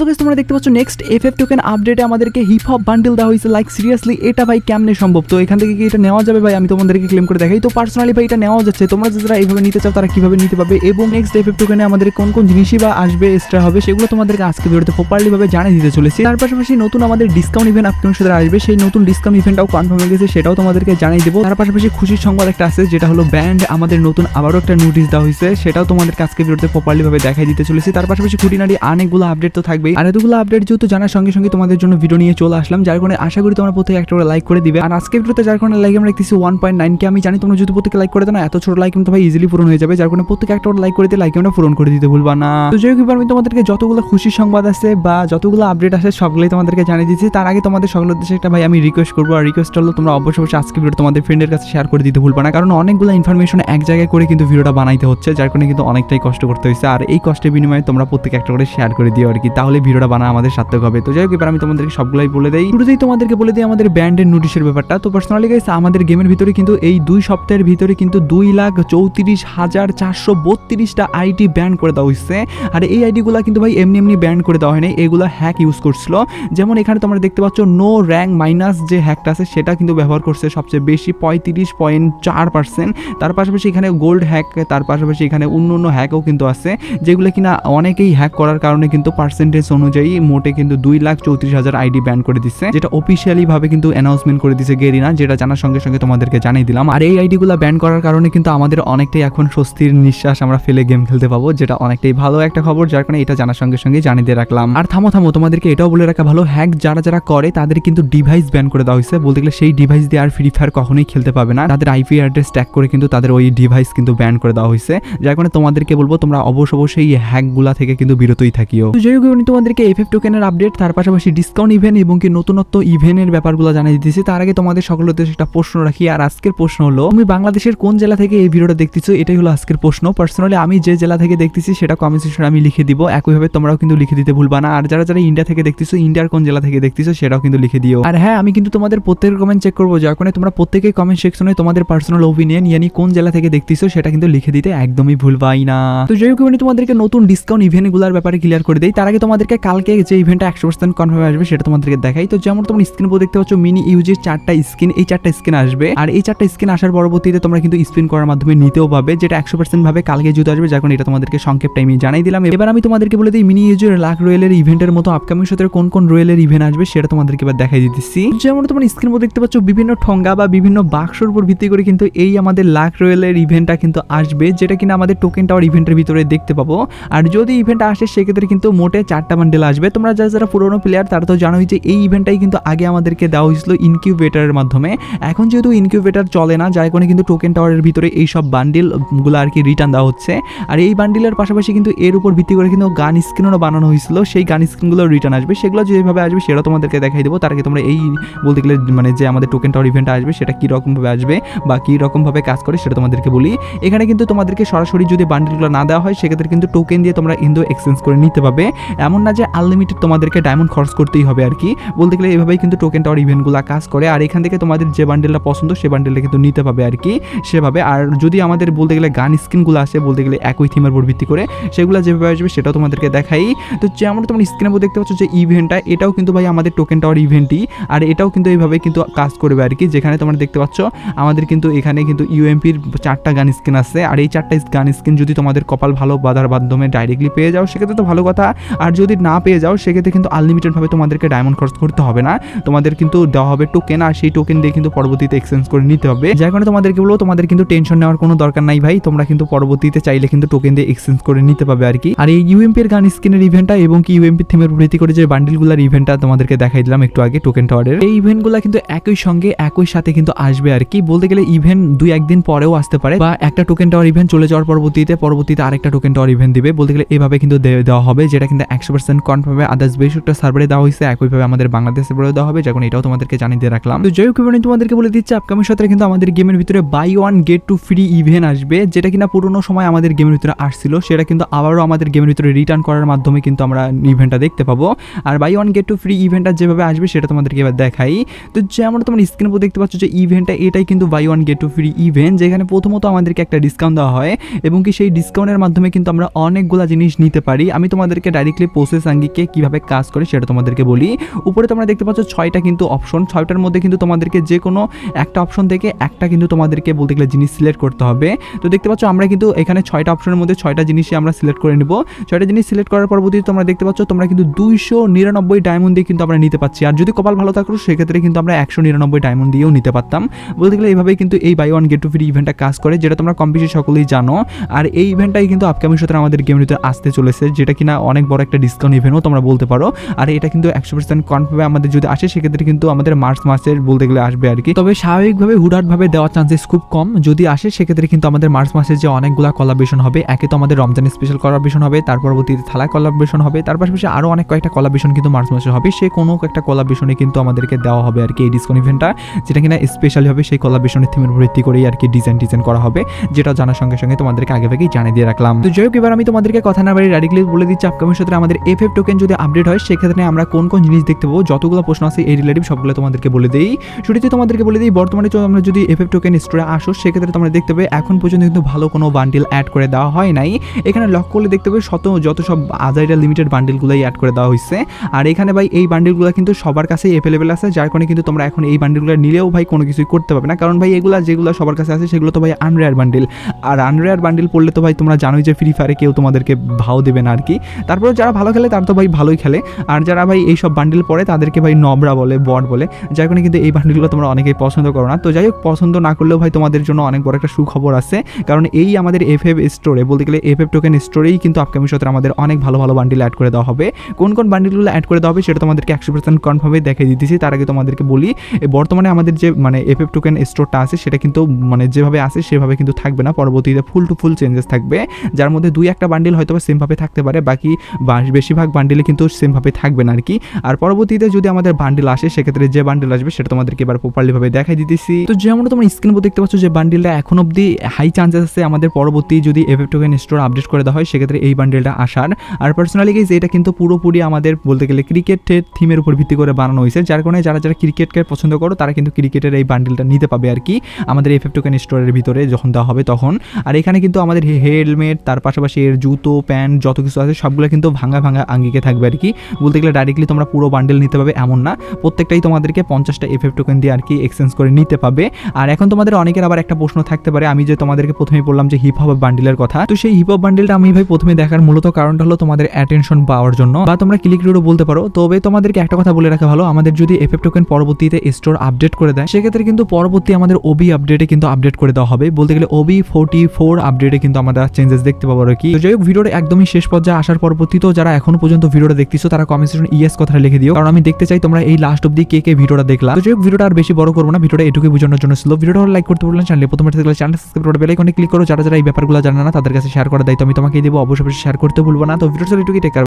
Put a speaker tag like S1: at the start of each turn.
S1: So guys তোমরা দেখতে পাচ্ছ নেক্সট এফ এফ টোকেন আপডেটে আমাদেরকে হিপ হপ বান্ডেল দেওয়া হয়েছে। লাইক সিরিয়াসলি এটা ভাই কেমনে সম্ভব? তো এখান থেকে কি এটা নেওয়া যাবে ভাই? আমি তোমাদেরকে ক্লেম করে দেখাই। তো পার্সোনালি ভাই, এটা নেওয়া যাচ্ছে। তোমরা যারা এইভাবে নিতে চাও, তারা কীভাবে নিতে পারবে? এবং নেক্সট এফ এফ টোকেনে আমাদের কোন কোন জিনিসই বা আসবে এক্সট্রা হবে, সেগুলো তোমাদেরকে আজকে ভিডিওতে প্রপারলি ভাবে জানিয়ে দিতে চলেছি। তার পাশাপাশি নতুন আমাদের ডিসকাউন্ট ইভেন্ট আপকামিং সাথে আসবে। সেই নতুন ডিসকাউন্ট ইভেন্টটাও কনফার্ম হয়ে গেছে, সেটাও তোমাদেরকে জানিয়ে দেবো। তার পাশাপাশি খুশির সংবাদ একটা আছে, যেটা হলো ব্যান্ড আমাদের নতুন আবারও একটা নোটিশ দেওয়া হয়েছে। সেটাও তোমাদেরকে আজকে ভিডিওতে প্রপারলি ভাবে দেখাই দিতে চলেছি। তার পাশাপাশি খুঁটিনাটি অনেকগুলো আপডেট তো থাকবেই আর এতগুলো আপডেট যেহেতু জানার সঙ্গে সঙ্গে তোমাদের জন্য ভিডিও নিয়ে চলে আসলাম, যার কারণে আশা করি তোমরা প্রত্যেকে একটা করে লাইক করে দিবে। আর আজকে ভিডিওতে যার কারণে লাইক আমরা দেখতেছি ওয়ান পয়েন্ট নাইন কে আমি জানি তোমরা যদি প্রত্যেকে লাইক করে দাও না, এত ছোট লাইক ভাই ইজিলি পূরণ হয়ে যাবে, যার কারণে প্রত্যেকে একটা লাইক করে দিয়ে লাইক আমরা পূরণ করে দিতে ভুলবা না। তো যাই হোক আমি তোমাদেরকে যতগুলো খুশির সংবাদ আছে বা যতগুলো আপডেট আছে সবগুলোই তোমাদেরকে জানিয়ে দিচ্ছি। তার আগে তোমাদের সকলের উদ্দেশ্যে একটা ভাই আমি রিকোয়েস্ট করব, আর রিকোয়েস্ট হলো তোমরা অবশ্যই অবশ্যই আজকে ভিডিও তোমাদের ফ্রেন্ডের কাছে শেয়ার করে দিতে ভুলবা না, কারণ অনেকগুলো ইনফরমেশন এক জায়গায় করে কিন্তু ভিডিওটা বানাইতে হচ্ছে, যার কারণে কিন্তু অনেকটাই কষ্ট করতে হয়েছে। আর এই কষ্টের বিনিময়ে তোমরা প্রত্যেকে একটা করে শেয়ার করে দিও আর কি। তাহলে ভিডিওটা বানা আমাদের সার্থক হবে। তো যাই হোক এবার আমি তোমাদেরকে সবগুলাই বলে দেই। শুরুতেই তোমাদেরকে বলে দিই আমাদের ব্যান্ডের নোটিশের ব্যাপারটা। তো পার্সোনালি গাইস আমাদের গেমের ভিতরে কিন্তু এই দুই সপ্তাহের ভিতরে কিন্তু দুই লাখ চৌত্রিশ হাজার চারশো বত্রিশটা আইডি ব্যান করে দেওয়া হয়েছে আর এই আইডিগুলো কিন্তু ভাই এমনি এমনি ব্যান করে দেওয়া হয়নি। এগুলো হ্যাক ইউজ করছিল। যেমন এখানে তোমরা দেখতে পাচ্ছ নো র্যাঙ্ক মাইনাস যে হ্যাকটা আছে, সেটা কিন্তু ব্যবহার করছে সবচেয়ে বেশি পঁয়ত্রিশ পয়েন্ট চার পার্সেন্ট তার পাশাপাশি এখানে গোল্ড হ্যাক তার পাশাপাশি এখানে অন্য অন্য হ্যাকও কিন্তু আছে, যেগুলো কিনা অনেকেই হ্যাক করার কারণে কিন্তু পার্সেন্টেজ অনুযায়ী মোটে কিন্তু দুই লাখ চৌত্রিশ হাজার আইডি ব্যান করে দিচ্ছে, যেটা অফিসিয়ালি ভাবে কিন্তু অ্যানাউন্সমেন্ট করে দিচ্ছে গেরিনা, যেটা জানার সঙ্গে সঙ্গে তোমাদেরকে জানিয়ে দিলাম। আর এই আইডি আইডিগুলো ব্যান করার কারণে কিন্তু আমাদের অনেকটাই এখন স্বস্তির নিঃশ্বাস আমরা ফেলে গেম খেলতে পাবো, যেটা অনেকটাই ভালো একটা খবর, যার কারণে এটা জানার সঙ্গে সঙ্গে জানিয়ে দিয়ে রাখলাম। আর থামো থামো, তোমাদেরকে এটাও বলে রাখা ভালো হ্যাক যারা যারা করে, তাদের কিন্তু ডিভাইস ব্যান করে দেওয়া হয়েছে। বলতে গেলে সেই ডিভাইস দিয়ে আর ফ্রি ফায়ার কখনোই খেলতে পাবে না। তাদের আইপি অ্যাড্রেস ট্যাগ করে কিন্তু তাদের ওই ডিভাইস কিন্তু ব্যান করে দেওয়া হয়েছে। যার কারণে তোমাদেরকে বলব, তোমরা অবশ্য অবশ্যই এই হ্যাকগুলা থেকে কিন্তু বিরতই থাকিও। তো যাই হোক আমি তোমাদেরকে এফ এফ টোকেনের আপডেট তার পাশাপাশি ডিসকাউন্ট ইভেন্ট এবং কি নতুনত্ব ইভেন্টের ব্যাপারগুলো জানিয়ে দিতেছি। তার আগে তোমাদের সকলের উদ্দেশ্যে একটা প্রশ্ন রাখি, আর আজকের প্রশ্ন হলো, তুমি বাংলাদেশের কোন জেলা থেকে এই ভিডিওটা দেখতেছো? এটাই হলো আজকের প্রশ্ন। পার্সোনালি আমি যে জেলা থেকে দেখতেছি, সেটা কমেন্ট সেকশনে আমি লিখে দিব। একইভাবে তোমরাও কিন্তু লিখে দিতে ভুলবা না। আর যারা যারা ইন্ডিয়া থেকে দেখতেছো ইন্ডিয়ার কোন জেলা থেকে দেখতেছো, সেটাও কিন্তু লিখে দিও। আর হ্যাঁ আমি কিন্তু তোমাদের প্রত্যেকের কমেন্ট চেক করব। কারণে তোমরা প্রত্যেকেই কমেন্ট সেকশনে তোমাদের পার্সোনাল ওপিনিয়ন ইয়ানি কোন জেলা থেকে দেখতেছো, সেটা কিন্তু লিখে দিতে একদমই ভুলবাই না। তো আমি তোমাদেরকে নতুন ডিসকাউন্ট ইভেন্টগুলোর ব্যাপারে ক্লিয়ার করে দিই। তার আগে তোমাদেরকে কালকে যে ইভেন্টটা একশো পার্সেন্ট কনফার্ম আসবে সেটা তোমাদেরকে দেখাই। তো যেমন তোমরা স্ক্রিন উপর দেখতে পাচ্ছ মিনি ইউজের চারটা স্ক্রিন এই চারটা স্ক্রিন আসবে। আর এই চারটা স্ক্রিন আসার পরবর্তীতে তোমরা কিন্তু স্পিন করার মাধ্যমে নিতেও পাবে, যেটা একশো পার্সেন্ট ভাবে কালকে জুতো আসবে কারণে এটা তোমাদেরকে সংক্ষেপ টাইমে জানাই দিলাম। এবার আমি তোমাদেরকে বলে দিই মিনি ইউজের লাখ রয়েলের ইভেন্টের মতো আপকামিং সাথে কোন কোন রয়েলের ইভেন্ট আসবে সেটা তোমাদেরকে এবার দেখাই দিতেছি। যেমন তোমরা স্ক্রিন উপর দেখতে পাচ্ছ, বিভিন্ন ঠঙ্গা বা বিভিন্ন বাক্সর উপর ভিত্তি করে কিন্তু এই আমাদের লাখ রয়েলের ইভেন্টটা কিন্তু আসবে, যেটা কিনা আমাদের টোকেন টাওয়ার ইভেন্টের ভিতরে দেখতে পাবো। আর যদি ইভেন্ট আসে, সেক্ষেত্রে কিন্তু মোটে চারটা বান্ডেল আসবে। তোমরা যারা যারা পুরোনো প্লেয়ার তারা তো জানোই যে এই ইভেন্টটাই কিন্তু আগে আমাদেরকে দেওয়া হয়েছিল ইনকিউবেটারের মাধ্যমে। এখন যেহেতু ইনকিউবেটার চলে না, যার কারণে কিন্তু টোকেন টাওয়ারের ভিতরে এই সব বান্ডিলগুলো আর কি রিটার্ন দেওয়া হচ্ছে। আর এই বান্ডিলের পাশাপাশি কিন্তু এর উপর ভিত্তি করে কিন্তু গান স্ক্রিনও বানানো হয়েছিল। সেই গান স্ক্রিনগুলো রিটার্ন আসবে। সেগুলো যেভাবে আসবে, সেটা তোমাদেরকে দেখাই দেবো। তার আগে তোমরা এই বলতে গেলে মানে যে আমাদের টোকেন টাওয়ার ইভেন্ট আসবে, সেটা কী রকমভাবে আসবে বা কী রকমভাবে কাজ করে সেটা তোমাদেরকে বলি। এখানে কিন্তু তোমাদেরকে সরাসরি যদি বান্ডিলগুলো না দেওয়া হয়, সেক্ষেত্রে কিন্তু টোকেন দিয়ে তোমরা ইন্দো এক্সচেঞ্জ করে নিতে পারবে। এমন না যে আনলিমিটেড তোমাদেরকে ডায়মন্ড খরচ করতেই হবে আর কি। বলতে গেলে এভাবেই কিন্তু টোকেন টাওয়ার ইভেন্টগুলো কাজ করে। আর এখান থেকে তোমাদের যে বান্ডেলটা পছন্দ, সে বান্ডেলটা কিন্তু নিতে পাবে আর কি, সেভাবে। আর যদি আমাদের বলতে গেলে গান স্ক্রিনগুলো আসে, বলতে গেলে একই থিমের উপর ভিত্তি করে, সেগুলো যেভাবে আসবে সেটাও তোমাদেরকে দেখাই। তো যেমন তোমরা স্ক্রিনের উপর দেখতে পাচ্ছ যে ইভেন্টটা এটাও কিন্তু ভাই আমাদের টোকেন টাওয়ার ইভেন্টই আর এটাও কিন্তু এইভাবে কিন্তু কাজ করবে আর কি, যেখানে তোমরা দেখতে পাচ্ছ, আমাদের কিন্তু এখানে কিন্তু ইউএমপির চারটা গান স্ক্রিন আছে। আর এই চারটা গান স্ক্রিন যদি তোমাদের কপাল ভালো বাধার মাধ্যমে ডাইরেক্টলি পেয়ে যাও, সেক্ষেত্রে তো ভালো কথা। আর যদি না পেয়ে যাও, সেক্ষেত্রে কিন্তু আনলিমিটেডভাবে তোমাদেরকে ডায়মন্ড খরচ করতে হবে না। তোমাদের কিন্তু দেওয়া হবে টোকেন আর সেই টোকেন দিয়ে কিন্তু পরবর্তীতে এক্সচেঞ্জ করে নিতে হবে। যার কারণে তোমাদেরকে বলব, তোমাদের কিন্তু টেনশন নেওয়ার কোনো দরকার নাই ভাই। তোমরা কিন্তু পরবর্তীতে চাইলে কিন্তু টোকেন দিয়ে এক্সচেঞ্জ করে নিতে পারবে আর কি। আর এই ইউএমপির গান স্ক্রিনের ইভেন্টটা এবং কি ইউএমপি থিমের ভিত্তি করে যে বান্ডিলগুলোর ইভেন্টটা তোমাদেরকে দেখাই দিলাম একটু আগে টোকেন টাওয়ারের এই ইভেন্টগুলো কিন্তু একই সঙ্গে, একই সাথে কিন্তু আসবে আর কি। বলতে গেলে ইভেন্ট দুই একদিন পরেও আসতে পারে, বা একটা টোকেন টাওয়ার ইভেন্ট চলে যাওয়ার পরবর্তীতে পরবর্তীতে আরেকটা টোকেন টাওয়ার ইভেন্ট দিবে। বলতে গেলে এভাবে কিন্তু দেওয়া হবে, যেটা কিন্তু একশো পার্সেন্ট কনফার্ম আদার্স বেশ একটা সার্ভারে দেওয়া হয়েছে, একইভাবে আমাদের বাংলাদেশ সার্ভারে দেওয়া হবে যখন এটাও তোমাদেরকে জানিয়ে দিয়ে রাখলাম। তো যাই হোক তোমাদেরকে বলে দিচ্ছে আপকামিং সপ্তাহে কিন্তু আমাদের গেমের ভিতরে buy one get two free event আসবে, যেটা কিনা পুরোনো সময় আমাদের গেমের ভিতরে আসছিল, সেটা কিন্তু আবারও আমাদের গেমের ভিতরে রিটার্ন করার মাধ্যমে কিন্তু আমরা ইভেন্টটা দেখতে পাবো। আর buy one get two free ইভেন্টটা যেভাবে আসবে, সেটা তোমাদেরকে এবার দেখাই। তো যেমন তোমরা স্ক্রিন উপর দেখতে পাচ্ছ যে ইভেন্টটা এটাই কিন্তু buy one get two free event যেখানে প্রথমত আমাদেরকে একটা ডিসকাউন্ট দেওয়া হয়, এবং কি সেই ডিসকাউন্টের মাধ্যমে কিন্তু আমরা অনেকগুলা জিনিস নিতে পারি। আমি তোমাদেরকে ডাইরেক্টলি পোস্ট প্রসেস আঙ্গিকে কীভাবে কাজ করে সেটা তোমাদেরকে বলি। উপরে তোমরা দেখতে পাচ্ছ ছয়টা কিন্তু অপশন ছয়টার মধ্যে কিন্তু তোমাদেরকে যে কোনো একটা অপশন থেকে একটা কিন্তু তোমাদেরকে বলতে গেলে জিনিস সিলেক্ট করতে হবে। তো দেখতে পাচ্ছ আমরা কিন্তু এখানে ছয়টা অপশনের মধ্যে ছয়টা জিনিসই আমরা সিলেক্ট করে নিব। ছয়টা জিনিস সিলেক্ট করার পরবর্তীতে তোমরা দেখতে পাচ্ছ তোমরা কিন্তু দুইশো নিরানব্বই ডায়মন্ড দিয়ে কিন্তু আমরা নিতে পারছি আর যদি কপাল ভালো থাকো সেক্ষেত্রে কিন্তু আমরা একশো নিরানব্বই ডায়মন্ড দিয়েও নিতে পারতাম। বলতে গেলে এইভাবেই কিন্তু এই buy one get two free ইভেন্টটা কাজ করে, যেটা তোমরা কম বেশি সকলেই জানো। আর এই ইভেন্টটাই কিন্তু আপকামিং সাথে আমাদের গেমের ভিতরে আসতে চলেছে, যেটা কিনা অনেক বড় একটা ডিসকাউন্ট ইভেন্টও তোমরা বলতে পারো। আর এটা কিন্তু একশো পার্সেন্ট কনফার্মে আমাদের যদি আসে, সেক্ষেত্রে কিন্তু আমাদের মার্চ মাসের বলতে গেলে আসবে আর কি। তবে স্বাভাবিকভাবে হুটহাটভাবে দেওয়ার চান্সেস খুব কম। যদি আসে, সেক্ষেত্রে কিন্তু আমাদের মার্চ মাসের যে অনেকগুলা কলাবেশন হবে, একে তো আমাদের রমজান স্পেশাল কলাবেশন হবে, তার পরবর্তীতে থালা কলাবেশন হবে, তার পাশাপাশি আরও অনেক কয়েকটা কলাবেশন কিন্তু মার্চ মাসে হবে। সে কোনো একটা কলাবেশনে কিন্তু আমাদেরকে দেওয়া হবে আর কি এই ডিসকাউন্ট ইভেন্টটা যেটা কিনা স্পেশালি হবে, সেই কলাবেশনের থিমের ভিত্তি করেই আর কি ডিজাইন ডিজাইন করা হবে, যেটা জানার সঙ্গে সঙ্গে তোমাদেরকে আগে থেকেই জানিয়ে দিয়ে রাখলাম। তো যাই হোক, এবার আমি তোমাদেরকে কথা না বাড়ি রাডিক্লি বলে দিচ্ছি আপকামিং সাথে আমাদের এফ এফ টোকেন যদি আপডেট হয়, সেক্ষেত্রে আমরা কোন কোন জিনিস দেখতে পাবো? যতগুলো প্রশ্ন আছে, এই রিলেটিভ সবগুলো তোমাদেরকে বলে দিই। শুরুতে তোমাদেরকে বলে দিই, বর্তমানে আমরা যদি এফ এফ টোকেন স্টোরে আসো, সেক্ষেত্রে তোমরা দেখতে পাবে, এখন পর্যন্ত কিন্তু ভালো কোনো বান্ডিল অ্যাড করে দেওয়া হয় নাই। এখানে লক করলে দেখতে পাবে, শত, যত সব আজাইরা লিমিটেড বান্ডিলগুলোই অ্যাড করে দেওয়া হয়েছে আর এখানে ভাই, এই বান্ডিলগুলো কিন্তু সবার কাছেই অ্যাভেলেবেল আছে, যার কারণে কিন্তু তোমরা এখন এই বান্ডিলগুলো নিলেও ভাই কোনো কিছুই করতে পারবে না। কারণ ভাই, এগুলো যেগুলো সবার কাছে আছে, সেগুলো তো ভাই আনরেয়ার বান্ডিল আর আনরেয়ার বান্ডিল পড়লে তো ভাই, তোমরা জানোই যে ফ্রি ফায়ারে কেউ তোমাদেরকে ভাও দেবে না আর কি তারপরে যারা ভালো খেলে তারা তো ভাই ভালোই খেলে। আর যারা ভাই এই সব বান্ডিল পড়ে, তাদেরকে ভাই নবরা বলে, বট বলে। যার কারণে কিন্তু এই বান্ডিলগুলো তোমরা অনেকেই পছন্দ করো না। তো যাই হোক, পছন্দ না করলেও ভাই তোমাদের জন্য অনেক বড় একটা সুখবর আছে। কারণ এই আমাদের এফ এফ স্টোরে বলতে গেলে এফ এফ টোকেন স্টোরেই কিন্তু আপকামিং সত্রে আমাদের অনেক ভালো ভালো বান্ডিল অ্যাড করে দেওয়া হবে। কোন কোন বান্ডিলগুলো অ্যাড করে দেওয়া হবে সেটা তোমাদেরকে একশো পার্সেন্ট কনফার্মে দেখিয়ে দিতেছি। তার আগে তোমাদেরকে বলি বর্তমানে আমাদের যে মানে এফ এফ টোকেন স্টোরটা আছে, সেটা কিন্তু মানে যেভাবে আছে, সেভাবে কিন্তু থাকবে না। পরবর্তীতে ফুল টু ফুল চেঞ্জেস থাকবে। যার মধ্যে দুই একটা বান্ডিল হয়তো সেমভাবে থাকতে পারে। বাকি বেশিরভাগ বান্ডিলে কিন্তু সেমভাবে থাকবে না আর কি আর পরবর্তীতে যদি আমাদের বান্ডিল আসে, সেক্ষেত্রে যে বান্ডিল আসবে, সেটা তোমাদেরকে এবার প্রপারলি ভাবে দেখাই দিতেছি। তো যেমন তোমরা স্ক্রিন উপর দেখতে পাচ্ছ যে বান্ডিলটা এখন অবধি হাই চান্সেস আছে আমাদের পরবর্তী যদি এফ টোকেন স্টোর আপডেট করে দেওয়া হয়, সেক্ষেত্রে এই বান্ডিলটা আসার। আর পার্সোনালি গেজ এটা কিন্তু পুরোপুরি আমাদের বলতে গেলে ক্রিকেটের থিমের উপর ভিত্তি করে বানানো হয়েছে। যার কারণে যারা যারা ক্রিকেটকে পছন্দ করো, তারা কিন্তু ক্রিকেটের এই বান্ডিলটা নিতে পাবে আর কি আমাদের এফ টোকেন স্টোরের ভিতরে যখন দেওয়া হবে তখন। আর এখানে কিন্তু আমাদের হেলমেট তার পাশাপাশি এর জুতো প্যান্ট যত কিছু আছে, সবগুলো কিন্তু ভাঙা ভাঙা আঙ্গিকে থাকবে আর কি। বলতে গেলে ডাইরেক্টলি তোমরা পুরো বান্ডেল নিতে পাবে এমন না। প্রত্যেকটাই তোমাদেরকে পঞ্চাশটা এফ এফ টোকেন দিয়ে আর কি এক্সচেঞ্জ করে নিতে পাবে আর এখন তোমাদের অনেকের আবার একটা প্রশ্ন থাকতে পারে, আমি যে তোমাদেরকে প্রথমে বললাম যে হিপ হপ বান্ডিলের কথা, তো সেই হিপ হপ বান্ডিলটা আমি ভাই প্রথমে দেখার মূলত কারণটা হলো তোমাদের অ্যাটেনশন পাওয়ার জন্য। বা তোমরা ক্লিক রিডও বলতে পারো, তবে তোমাদেরকে একটা কথা বলে রাখা ভালো, আমাদের যদি এফ এফ টোকেন পরবর্তীতে স্টোর আপডেট করে দেয়, সেক্ষেত্রে কিন্তু পরবর্তী আমাদের ওবি আপডেটে কিন্তু আপডেট করে দেওয়া হবে। বলতে গেলে ওবি ফোর্টি ফোর আপডেটে কিন্তু আমরা চেঞ্জেস দেখতে পাবো আর কি। যাই হোক, ভিডিওটা একদমই শেষ পর্যায়ে আসার পরবর্তীতেও যারা এখনও পর্যন্ত ভিডিওটা দেখতেছো, তারা কমেন্ট সেকশন ইয়েস কথাটা লিখে দিও। কারণ আমি দেখতে চাই তোমরা এই লাস্ট অব্দি কে কে ভিডিওটা দেখলা। তো ভিডিওটা আর বেশি বড় করব না, ভিডিওটা এটুকু বোঝানোর জন্য ছিল। ভিডিওটা লাইক করতে বললাম চ্যানেলে প্রথমে থাকলে চ্যানেল সাবস্ক্রাইব করে বেল আইকনে ক্লিক করো। যারা যারা এই ব্যাপারগুলো জানা না, তাদের কাছে শেয়ার করা দায়িত্ব আমি তোমাকে দেবো। অবশ্যই শেয়ার করতে ভুলবো না। তো ভিডিওটা এটুকুই টেকার